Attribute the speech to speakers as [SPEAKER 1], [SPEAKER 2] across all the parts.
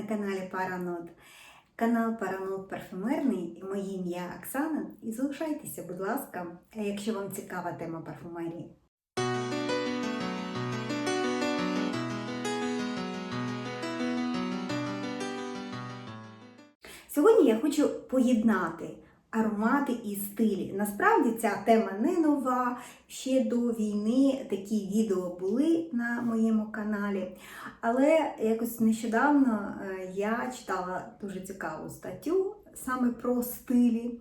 [SPEAKER 1] на каналі Паранот. Канал Паранот парфюмерний, моє ім'я Оксана. І залишайтеся, будь ласка, якщо вам цікава тема парфумерії. Сьогодні я хочу поєднати аромати і стилі. Насправді ця тема не нова. Ще до війни такі відео були на моєму каналі. Але якось нещодавно е, я читала дуже цікаву статтю саме про стилі.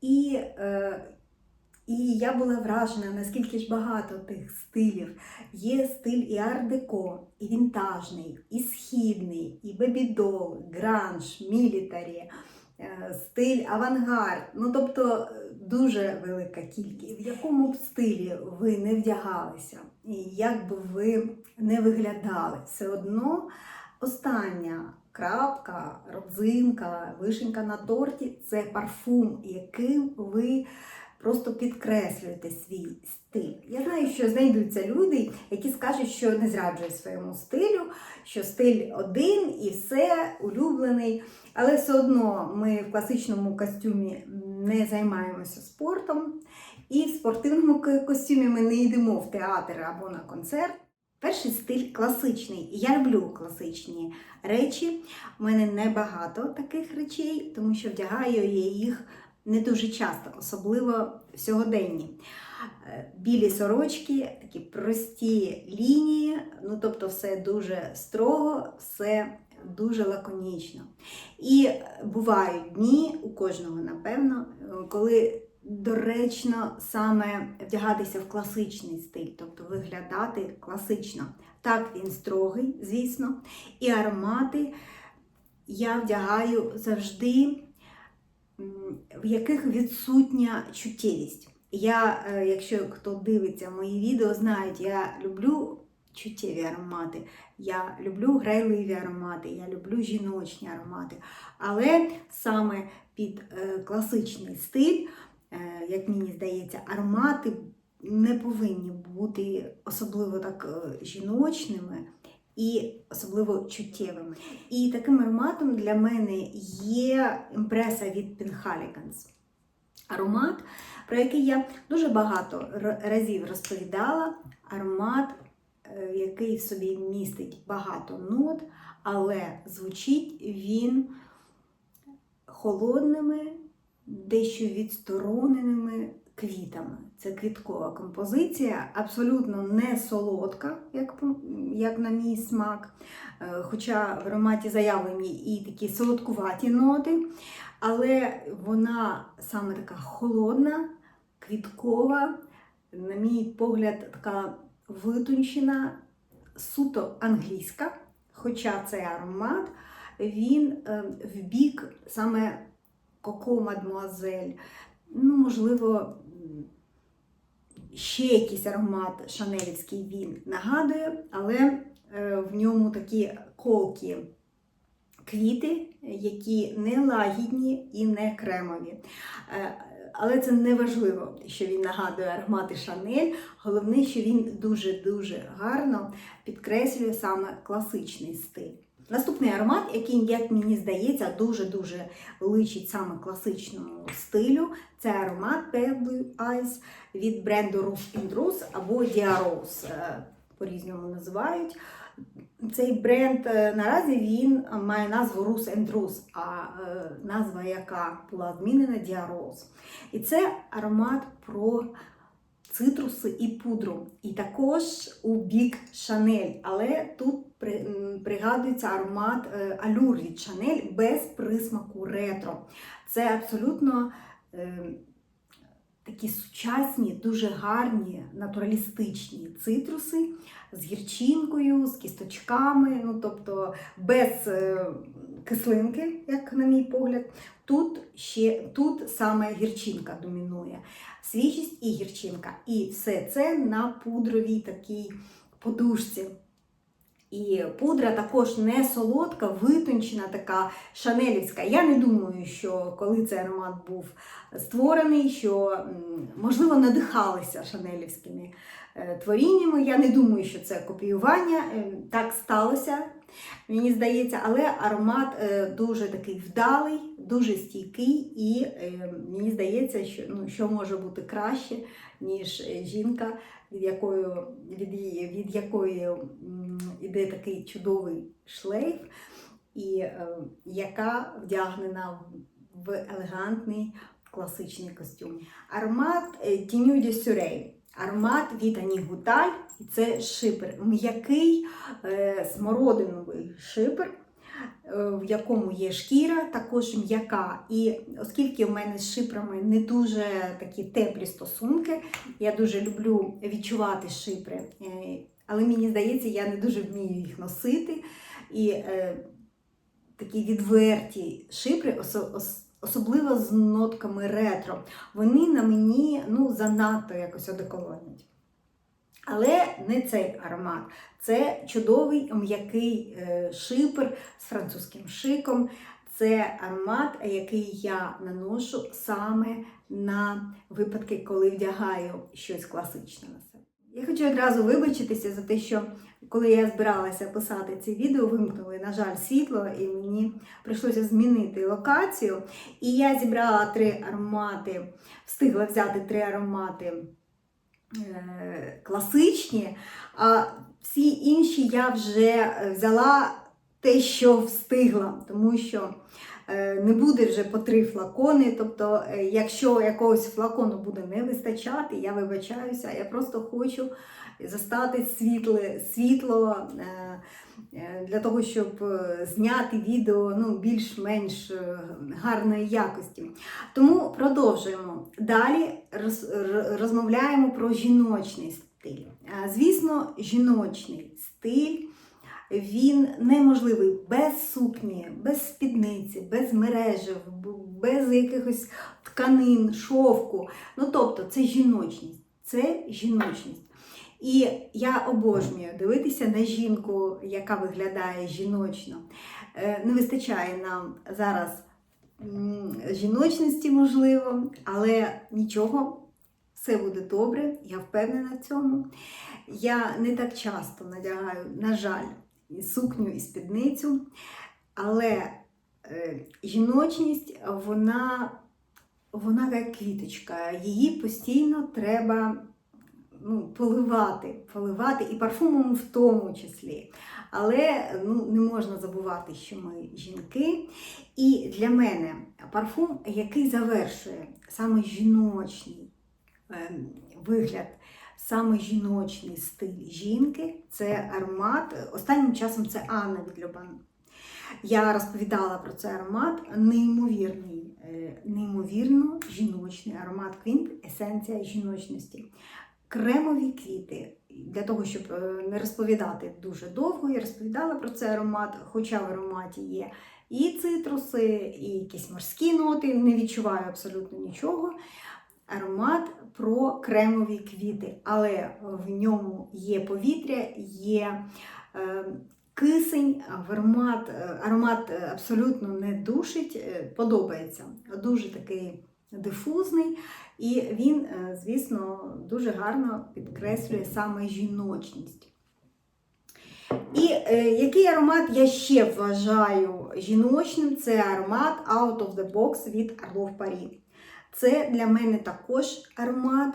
[SPEAKER 1] І, е, і я була вражена, наскільки ж багато тих стилів. Є стиль і ар-деко, і вінтажний, і східний, і бебідол, гранж, мілітарі, стиль авангард. Ну, тобто е, дуже велика кількість. В якому б стилі ви не вдягалися, і як би ви не виглядали, все одно остання крапка, родзинка, вишенька на торті це парфум, яким ви просто підкреслюєте свій стиль. Я знаю, що знайдуться люди, які скажуть, що не зраджує своєму стилю, що стиль один і все улюблений. Але все одно ми в класичному костюмі не займаємося спортом, і в спортивному костюмі ми не йдемо в театр або на концерт. Перший стиль класичний. Я люблю класичні речі. У мене небагато таких речей, тому що вдягаю я їх не дуже часто, особливо в сьогоденні. Е, Білі сорочки, такі прості лінії, ну тобто все дуже строго, все дуже лаконічно. І бувають дні, у кожного, напевно, коли доречно саме вдягатися в класичний стиль, тобто виглядати класично. Так, він строгий, звісно, і аромати я вдягаю завжди, в яких відсутня чуттєвість. Я, е, якщо хто дивиться мої відео, знають, я люблю чуттєві аромати, я люблю грайливі аромати, я люблю жіночні аромати. Але саме під е, класичний стиль, е, як мені здається, аромати не повинні бути особливо так жіночними і особливо чуттєвими. І таким ароматом для мене є імпреса від Penhaligans. Аромат, про який я дуже багато разів розповідала. Аромат, е, який в собі містить багато нот, але звучить він холодними, дещо відстороненими квітами. Це квіткова композиція, абсолютно не солодка, як, як на мій смак. Е, Хоча в ароматі заявлені і такі солодкуваті ноти, але вона саме така холодна, квіткова, на мій погляд, така витончена, суто англійська. Хоча цей аромат він е, в бік саме Коко Мадмуазель, ну, можливо, ще якийсь аромат шанелівський він нагадує, але е, в ньому такі колкі квіти, які не лагідні і не кремові. Е, Але це не важливо, що він нагадує аромати Шанель. Головне, що він дуже-дуже гарно підкреслює саме класичний стиль. Наступний аромат, який, як мені здається, дуже-дуже личить саме класичному стилю, це аромат Pale Eyes від бренду Rose Rose або Diaros, е, по-різному називають. Цей бренд е, наразі він має назву Rus and а е, назва яка була змінена Diaros. І це аромат про цитруси і пудру. І також у бік Шанель. Але тут пригадується аромат е, алюр від Шанель без присмаку ретро. Це абсолютно е, такі сучасні, дуже гарні, натуралістичні цитруси з гірчинкою, з кісточками, ну тобто без е, кислинки, як на мій погляд. Тут ще тут саме гірчинка домінує. Свіжість і гірчинка. І все це на пудровій такій подушці. І пудра також не солодка, витончена, така шанелівська. Я не думаю, що коли цей аромат був створений, що можливо надихалися шанелівськими е, творіннями. Я не думаю, що це копіювання. Е, Так сталося. Мені здається, але аромат е, дуже такий вдалий, дуже стійкий, і е, мені здається, що ну, що може бути краще, ніж е, жінка, від якої, від, від якої м, іде такий чудовий шлейф, і яка вдягнена в елегантний класичний костюм. Аромат Тіню де Аромат від Ані і це шипер. М'який е, смородиновий шипер, е, в якому є шкіра, також м'яка. І оскільки в мене з шипрами не дуже такі теплі стосунки, я дуже люблю відчувати шипри. Е, але мені здається, я не дуже вмію їх носити. І е, такі відверті шипри, ос- особливо з нотками ретро, вони на мені ну, занадто якось одеколонять. Але не цей аромат. Це чудовий м'який е, шипер з французьким шиком. Це аромат, який я наношу саме на випадки, коли вдягаю щось класичне. Я хочу одразу вибачитися за те, що коли я збиралася писати це відео, вимкнули, на жаль, світло, і мені прийшлося змінити локацію. І я зібрала три аромати, встигла взяти три аромати е, класичні, а всі інші я вже е, взяла те, що встигла, тому що не буде вже по три флакони. Тобто, е, якщо якогось флакону буде не вистачати, я вибачаюся, я просто хочу застати світле, світло. е, е, Для того, щоб е, зняти відео ну, більш-менш е, гарної якості. Тому продовжуємо. Далі роз, розмовляємо про жіночний стиль. Звісно, жіночний стиль він неможливий без сукні, без спідниці, без мережів, без якихось тканин, шовку. Ну тобто, це жіночність. Це жіночність. І я обожнюю дивитися на жінку, яка виглядає жіночно. Е, Не вистачає нам зараз жіночності, можливо, але нічого, все буде добре, я впевнена в цьому. Я не так часто надягаю, на жаль, сукню і спідницю, але е, жіночність, вона, вона як квіточка, її постійно треба ну, поливати, поливати і парфумом в тому числі. Але ну, не можна забувати, що ми жінки. І для мене парфум, який завершує саме жіночний ем, вигляд, саме жіночний стиль жінки, це аромат. Останнім часом це Анна від Любан. Я розповідала про цей аромат, неймовірний, е, неймовірно жіночний аромат Квінт, есенція жіночності. Кремові квіти. Для того, щоб е, не розповідати дуже довго, я розповідала про цей аромат, хоча в ароматі є і цитруси, і якісь морські ноти, не відчуваю абсолютно нічого. Аромат про кремові квіти, але в ньому є повітря, є е, кисень, аромат, е, аромат е, абсолютно не душить, подобається. Дуже такий дифузний, і він, звісно, дуже гарно підкреслює саме жіночність. І який аромат я ще вважаю жіночним? Це аромат Out of the Box від Arlo Paris. Це для мене також аромат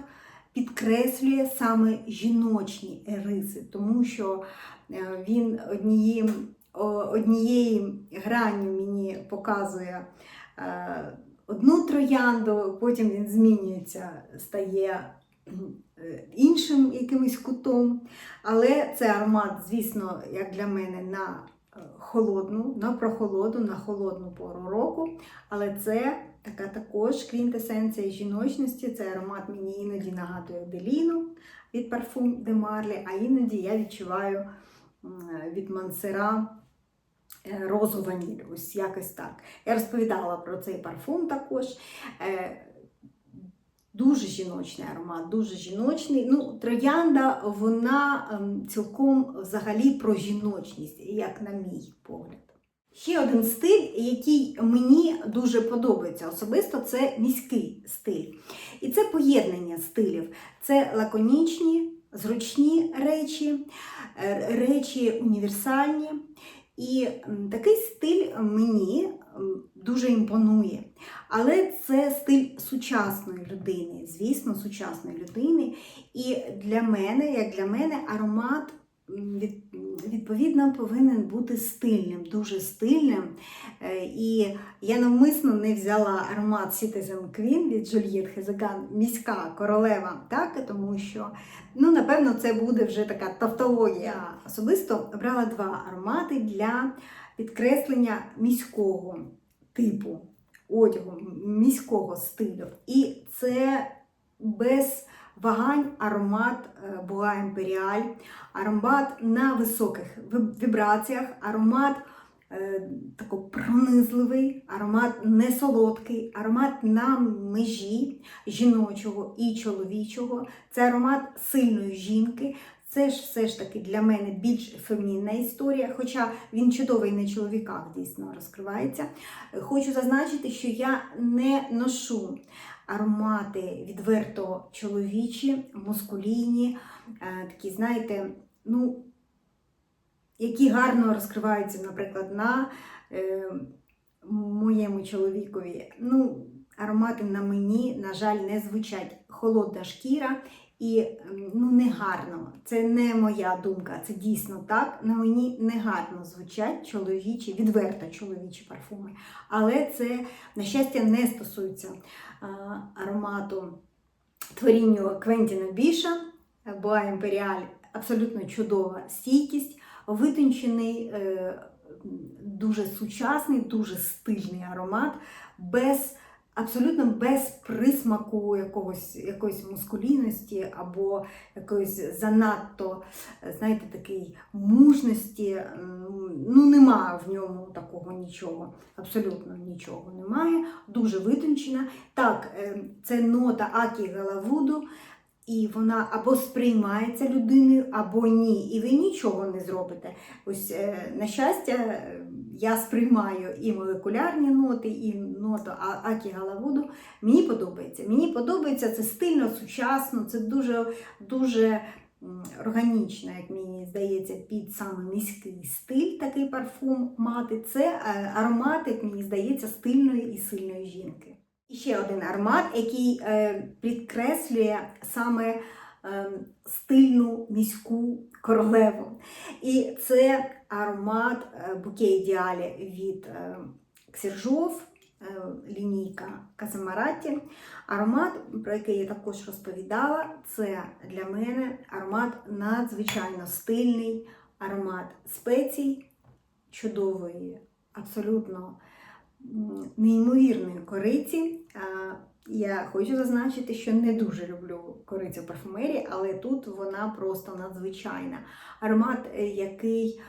[SPEAKER 1] підкреслює саме жіночні риси, тому що е, він однією, о- однією гранню мені показує е, одну троянду, потім він змінюється, стає е, іншим якимось кутом. Але це аромат, звісно, як для мене, на холодну, на прохолоду, на холодну пору року. Але це така також квінтесенція жіночності. Це аромат мені іноді нагадує Беліну від парфум де Марлі, а іноді я відчуваю від Мансера е, розу ваніль. Ось якось так. Я розповідала про цей парфум також. Дуже жіночний аромат, дуже жіночний. Ну, троянда, вона ем, цілком взагалі про жіночність, як на мій погляд. Ще один стиль, який мені дуже подобається особисто, це міський стиль. І це поєднання стилів. Це лаконічні, зручні речі, е, речі універсальні. І такий стиль мені дуже імпонує. Але це стиль сучасної людини, звісно, сучасної людини. І для мене, як для мене, аромат відповідно повинен бути стильним, дуже стильним. Е, І я навмисно не взяла аромат Citizen Queen від Джульєт Хезеган, міська королева, так, тому що, ну, напевно, це буде вже така тавтологія. Особисто обрала два аромати для підкреслення міського типу одягу, міського стилю. І це без вагань аромат е, Буа Імперіаль, аромат на високих вібраціях, аромат е, тако пронизливий, аромат не солодкий, аромат на межі жіночого і чоловічого. Це аромат сильної жінки. Це ж все ж таки для мене більш фемінна історія, хоча він чудовий на чоловіках дійсно розкривається. Хочу зазначити, що я не ношу аромати відверто чоловічі, мускулінні, е, такі, знаєте, ну, які гарно розкриваються, наприклад, на е, моєму чоловікові. Ну, аромати на мені, на жаль, не звучать холодна шкіра. І ну, негарно, це не моя думка, це дійсно так. На мені негарно звучать чоловічі, відверто чоловічі парфуми. Але це, на щастя, не стосується а, аромату творінню Квентіна Біша, Боа Імперіаль, абсолютно чудова стійкість, витончений, е, дуже сучасний, дуже стильний аромат, без, абсолютно без присмаку якогось, якоїсь мускулінності або якоїсь занадто, знаєте, такий мужності. Ну, немає в ньому такого нічого, абсолютно нічого немає. Дуже витончена. Так, е, це нота Акі Галавуду, і вона або сприймається людиною, або ні. І ви нічого не зробите. Ось, е, на щастя, е, я сприймаю і молекулярні ноти, і ноту Акі Галавуду. Мені подобається. Мені подобається це стильно, сучасно, це дуже, дуже органічно, як мені здається, під саме міський стиль такий парфум мати. Це е, аромат, як мені здається, стильної і сильної жінки. І ще один аромат, який е, підкреслює саме е, стильну міську королеву. І це аромат е, Буке Ідеалі від Ксержов, лінійка Казамараті. Аромат, про який я також розповідала, це для мене аромат надзвичайно стильний, аромат спецій, чудової, абсолютно неймовірної кориці. Я хочу зазначити, що не дуже люблю корицю в парфумерії, але тут вона просто надзвичайна. Аромат, е, який,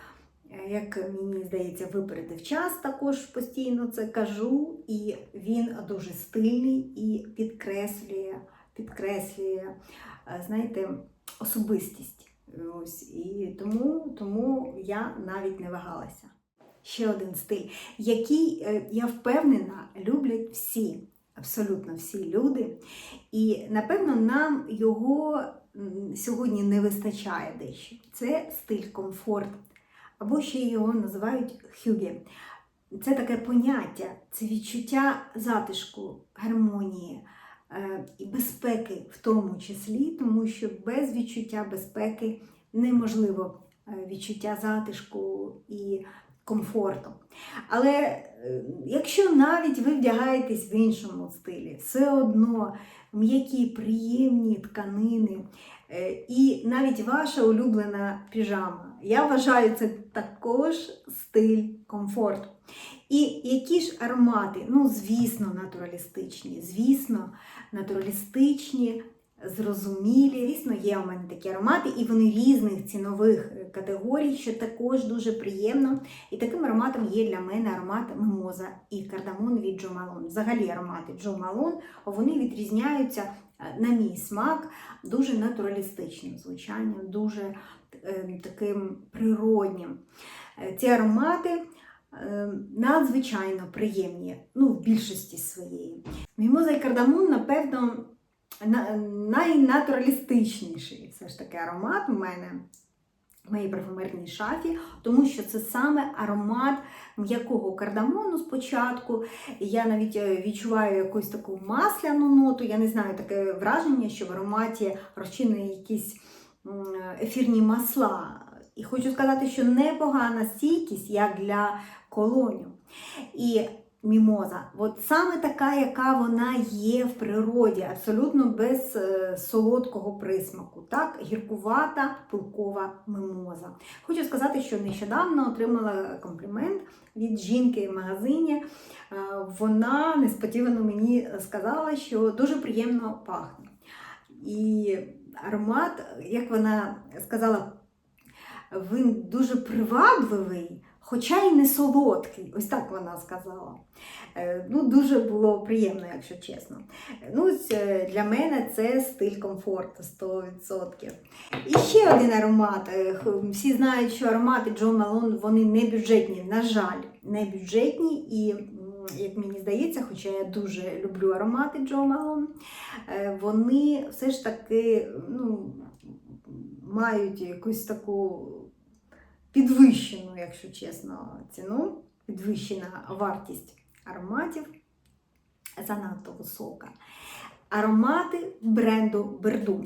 [SPEAKER 1] е, як мені здається, випередив час, також постійно це кажу, і він дуже стильний і підкреслює, підкреслює, е, знаєте, особистість. Ось, і тому, тому я навіть не вагалася. Ще один стиль, який, е, я впевнена, люблять всі, абсолютно всі люди. І напевно нам його сьогодні не вистачає дещо. Це стиль комфорт, або ще його називають хюге. Це таке поняття, це відчуття затишку, гармонії е, і безпеки в тому числі, тому що без відчуття безпеки неможливо е, відчуття затишку і комфорту. Але е, якщо навіть ви вдягаєтесь в іншому стилі, все одно м'які, приємні тканини, е, і навіть ваша улюблена піжама, я вважаю це також стиль комфорту. І які ж аромати? Ну, звісно, натуралістичні, звісно, натуралістичні, зрозумілі. Звісно, є у мене такі аромати, і вони різних цінових е, категорій, що також дуже приємно. І таким ароматом є для мене аромат мимоза і кардамон від Джо Малон. Взагалі аромати Джо Малон вони відрізняються, е, на мій смак, дуже натуралістичним звучанням, дуже е, таким природнім. Е, Ці аромати надзвичайно приємні, ну, в більшості своєї. Мімоза і кардамон, напевно, на- найнатуралістичніший все ж таки аромат у мене. в моїй парфумерній шафі, тому що це саме аромат м'якого кардамону спочатку. Я навіть е, відчуваю якусь таку масляну ноту. Я не знаю таке враження, що в ароматі розчинені якісь ефірні масла. І хочу сказати, що непогана стійкість як для колоню. І мімоза, от саме така, яка вона є в природі, абсолютно без е, солодкого присмаку. Так, гіркувата пилкова мимоза. Хочу сказати, що нещодавно отримала комплімент від жінки в магазині. Е, Вона несподівано мені сказала, що дуже приємно пахне. І аромат, як вона сказала, він дуже привабливий, хоча й не солодкий. Ось так вона сказала. Е, Ну, дуже було приємно, якщо чесно. Ну, е, для мене це стиль комфорту 100%. І ще один аромат. Е, Всі знають, що аромати Джо Малон вони не бюджетні. На жаль, не бюджетні. І, як мені здається, хоча я дуже люблю аромати Джо Малон, вони все ж таки ну, мають якусь таку підвищену, якщо чесно, ціну, підвищена вартість ароматів занадто висока. Аромати бренду Берду.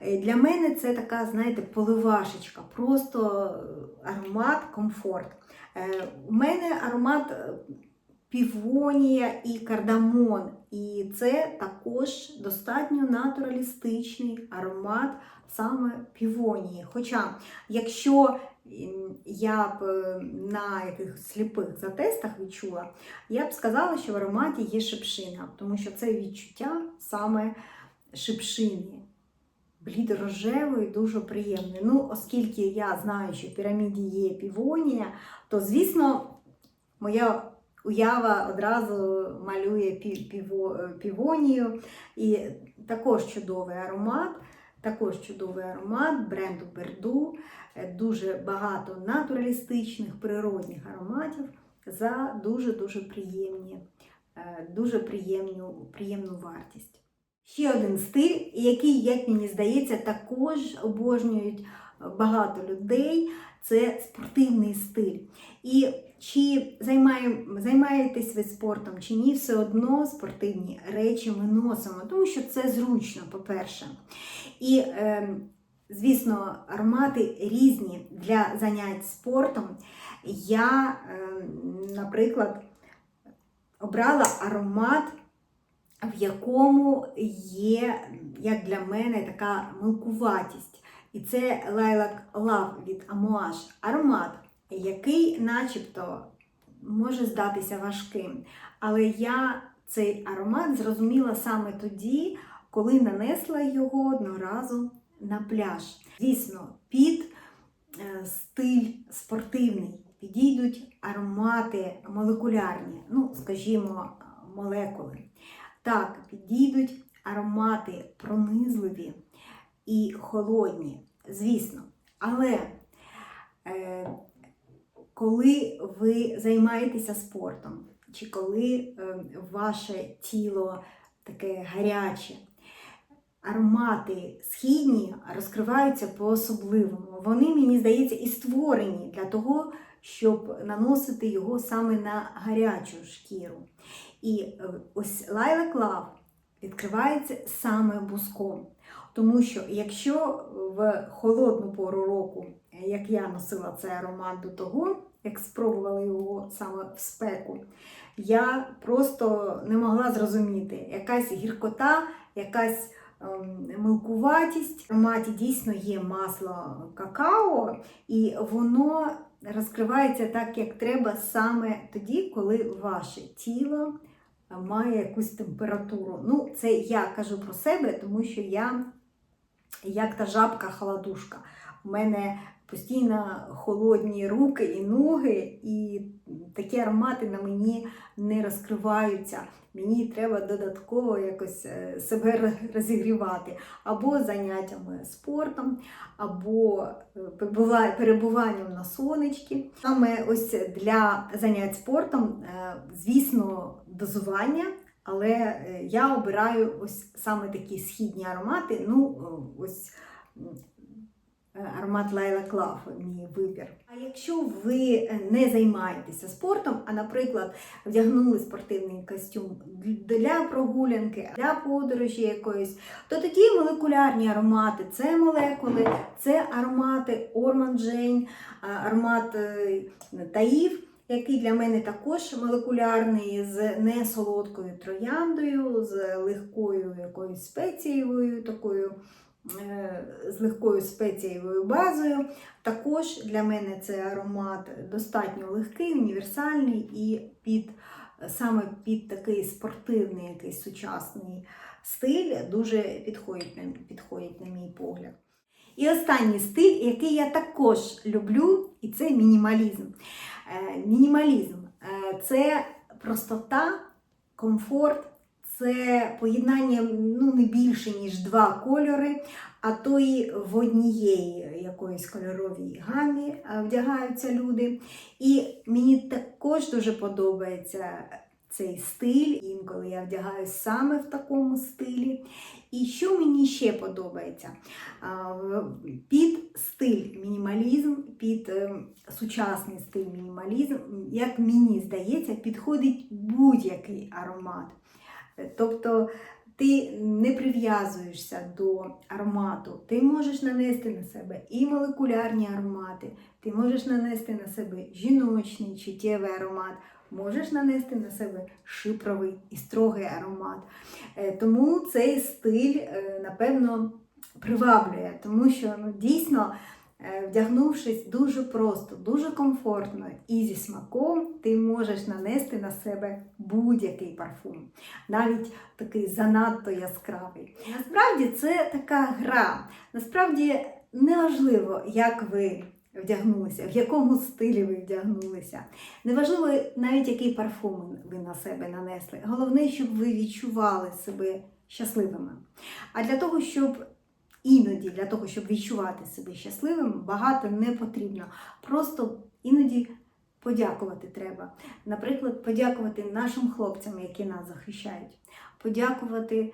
[SPEAKER 1] Е, Для мене це така, знаєте, поливашечка, просто е, аромат комфорт. Е, У мене аромат півонія і кардамон. І це також достатньо натуралістичний аромат саме півонії. Хоча, якщо я б е, на якихось сліпих затестах відчула, я б сказала, що в ароматі є шипшина, тому що це відчуття саме шипшини. Блід рожевий, дуже приємний. Ну, оскільки я знаю, що в піраміді є півонія, то, звісно, моя уява одразу малює пі- піво- півонію. І також чудовий аромат. Також чудовий аромат бренду Берду. Е, Дуже багато натуралістичних природних ароматів за дуже-дуже приємні, е, дуже приємну, приємну вартість. Ще один стиль, який, як мені здається, також обожнюють багато людей це спортивний стиль. І чи займає, займаєтесь ви спортом, чи ні, все одно спортивні речі ми носимо, тому що це зручно, по-перше. І, е, звісно, аромати різні для занять спортом. Я, е, наприклад, обрала аромат, в якому є, як для мене, така милкуватість. І це Lilac Love від Amouage. Аромат, який начебто може здатися важким. Але я цей аромат зрозуміла саме тоді, коли нанесла його одного разу на пляж. Звісно, під е, стиль спортивний підійдуть аромати молекулярні, ну, скажімо, молекули. Так, підійдуть аромати пронизливі і холодні, звісно. Але е, коли ви займаєтеся спортом, чи коли е, ваше тіло таке гаряче, аромати східні розкриваються по-особливому. Вони, мені здається, і створені для того, щоб наносити його саме на гарячу шкіру. І е, ось Lilac Love відкривається саме буском. Тому що якщо в холодну пору року, як я носила цей аромат до того, як спробувала його саме в спеку, я просто не могла зрозуміти, якась гіркота, якась ем, милкуватість. В ароматі дійсно є масло какао, і воно розкривається так, як треба, саме тоді, коли ваше тіло має якусь температуру. Ну, це я кажу про себе, тому що я як та жабка-холодушка. У мене постійно холодні руки і ноги, і такі аромати на мені не розкриваються. Мені треба додатково якось е, себе розігрівати або заняттями спортом, або е, перебуванням на сонечки. Саме ось для занять спортом, е, звісно, дозування. Але я обираю ось саме такі східні аромати. Ну, ось е, аромат Лайла Клав, мій вибір. А якщо ви е, не займаєтеся спортом, а, наприклад, вдягнули спортивний костюм для прогулянки, для подорожі якоїсь, то такі молекулярні аромати це молекули, це аромати Орман Джейн, аромат е, Таїв, який для мене також молекулярний, з несолодкою трояндою, з легкою якоюсь спецієвою такою. Е, З легкою спецієвою базою. Також для мене це аромат достатньо легкий, універсальний і під саме під такий спортивний, якийсь сучасний стиль дуже підходить підходить, на мій погляд. І останній стиль, який я також люблю, і це мінімалізм. Е, Мінімалізм е, це простота, комфорт, це поєднання ну, не більше, ніж два кольори, а то й в однієї якоїсь кольоровій гамі вдягаються люди. І мені також дуже подобається цей стиль. Інколи я вдягаюсь саме в такому стилі. І що мені ще подобається? Під стиль мінімалізм, під е, сучасний стиль мінімалізм, як мені здається, підходить будь-який аромат. Тобто ти не прив'язуєшся до аромату, ти можеш нанести на себе і молекулярні аромати, ти можеш нанести на себе жіночний чуттєвий аромат, можеш нанести на себе шипровий і строгий аромат. Е, Тому цей стиль, е, напевно, приваблює, тому що ну, дійсно. Е, Вдягнувшись дуже просто, дуже комфортно і зі смаком, ти можеш нанести на себе будь-який парфум, навіть такий занадто яскравий. Насправді це така гра. Насправді неважливо, як ви вдягнулися, в якому стилі ви вдягнулися. Неважливо навіть який парфум ви на себе нанесли. Головне, щоб ви відчували себе щасливими. А для того, щоб іноді, для того, щоб відчувати себе щасливим, багато не потрібно. Просто іноді подякувати треба. Наприклад, подякувати нашим хлопцям, які нас захищають, подякувати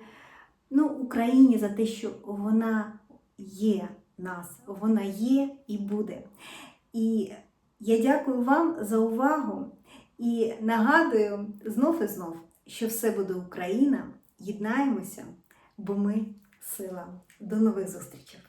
[SPEAKER 1] ну, Україні за те, що вона є нас, вона є і буде. І я дякую вам за увагу і нагадую знов і знов, що все буде Україна. Єднаємося, бо ми сила. До нових зустрічей!